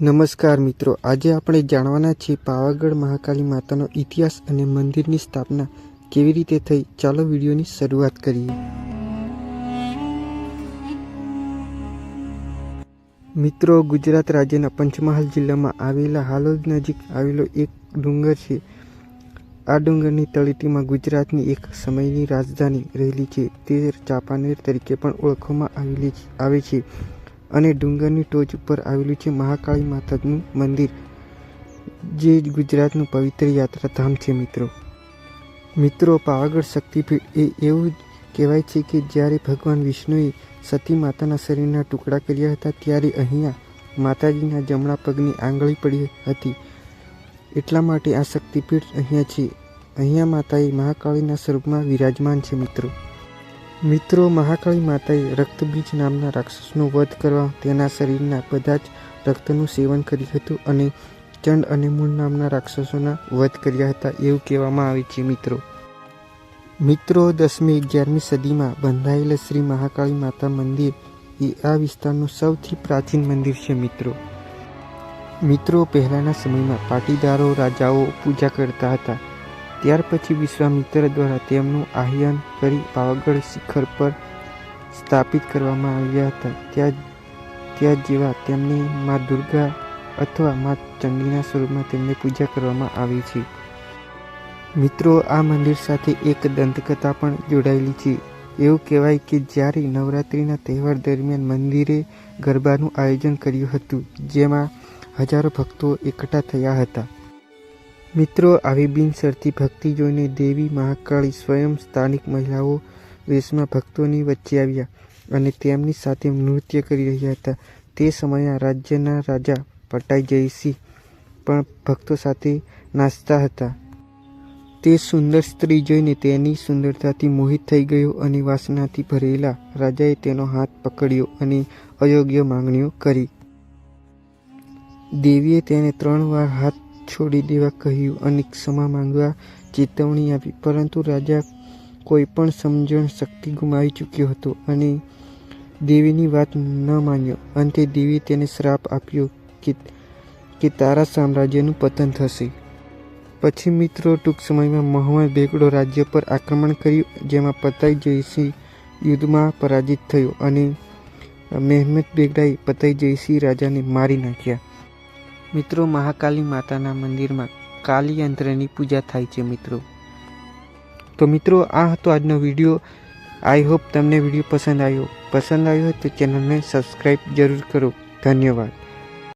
નમસ્કાર મિત્રો, આજે આપણે જાણવાના છીએ પાવાગઢ મહાકાલી માતાનો ઇતિહાસ અને મંદિરની સ્થાપના કેવી રીતે થઈ. ચાલો વિડીયોની શરૂઆત કરીએ. મિત્રો, ગુજરાત રાજ્યના પંચમહાલ જિલ્લામાં આવેલા હાલોદ નજીક આવેલો એક ડુંગર છે. આ ડુંગરની તળેટીમાં ગુજરાતની એક સમયની રાજધાની રહેલી છે. તે ચાંપાનેર તરીકે પણ ઓળખવામાં આવેલી આવે છે. અને ડુંગરની ટોચ ઉપર આવેલું છે મહાકાળી માતાનું મંદિર, જે ગુજરાતનું પવિત્ર યાત્રાધામ છે મિત્રો. મિત્રો, પાવાગઢ શક્તિપીઠ એ એવું કહેવાય છે કે જ્યારે ભગવાન વિષ્ણુએ સતી માતાના શરીરના ટુકડા કર્યા હતા, ત્યારે અહીંયા માતાજીના જમણા પગની આંગળી પડી હતી. એટલા માટે આ શક્તિપીઠ અહીંયા છે. અહીંયા માતાએ મહાકાળીના સ્વરૂપમાં વિરાજમાન છે મિત્રો. મિત્રો, મહાકાળી માતાએ રક્તબીજ નામના રાક્ષસનો વધ કરવા તેના શરીરના બધા જ રક્તનું સેવન કર્યું હતું અને ચંડ અને મૂળ નામના રાક્ષસોના વધ કર્યા હતા એવું કહેવામાં આવે છે, મિત્રો. મિત્રો, દસમી અગિયારમી સદીમાં બંધાયેલ શ્રી મહાકાળી માતા મંદિર એ આ વિસ્તારનું સૌથી પ્રાચીન મંદિર છે, મિત્રો. મિત્રો, પહેલાંના સમયમાં પાટીદારો, રાજાઓ પૂજા કરતા હતા. ત્યાર પછી વિશ્વામિત્ર દ્વારા તેમનું આહ્વાન કરી પાવાગઢ શિખર પર સ્થાપિત કરવામાં આવ્યા હતા. ત્યાં ત્યાં જેવા તેમની મા દુર્ગા અથવા મા ચંડીના સ્વરૂપમાં તેમને પૂજા કરવામાં આવી છે. મિત્રો, આ મંદિર સાથે એક દંતકથા પણ જોડાયેલી છે. એવું કહેવાય કે જ્યારે નવરાત્રિના તહેવાર દરમિયાન મંદિરે ગરબાનું આયોજન કર્યું હતું, જેમાં હજારો ભક્તો એકઠા થયા હતા. મિત્રો, આવી બિનશરતી ભક્તિ જોઈને દેવી મહાકાળી સ્વયં સ્થાનિક મહિલાઓ વેશમાં ભક્તોની વચ્ચે આવ્યા અને તેમની સાથે નૃત્ય કરી રહ્યા હતા. તે સમયે રાજ્યના રાજા પટાઈ જયસિંહ પણ ભક્તો સાથે નાચતા હતા. તે સુંદર સ્ત્રી જોઈને તેની સુંદરતાથી મોહિત થઈ ગયો અને વાસનાથી ભરેલા રાજાએ તેનો હાથ પકડ્યો અને અયોગ્ય માંગણીઓ કરી. દેવીએ તેને ત્રણ વાર હાથ છોડી દેવા કહ્યું. અને ક્ષમા માંગવા ચેતવણી આપી. પરંતુ રાજા કોઈ પણ સમજણ શક્તિ ગુમાવી ચૂક્યો હતો અને દેવીની વાત ન માન્યો. અંતે દેવી તેને શ્રાપ આપ્યો કે કે તારા સામ્રાજ્યનું પતન થશે. પછી મિત્રો, ટૂંક સમયમાં મોહમ્મદ બેગડો રાજ્ય પર આક્રમણ કર્યું, જેમાં પતાઈ જયસિંહ યુદ્ધમાં પરાજિત થયો અને મહેમદ બેગડાએ પતાઈ જયસિંહ રાજાને મારી નાખ્યા. મિત્રો, મહાકાલી માતાના મંદિરમાં કાલી યંત્રની પૂજા થાય છે મિત્રો. તો મિત્રો, આ હતો આજનો વીડિયો. આઈ હોપ તમને વીડિયો પસંદ આવ્યો. પસંદ આવ્યો તો ચેનલને સબસ્ક્રાઈબ જરૂર કરો. ધન્યવાદ.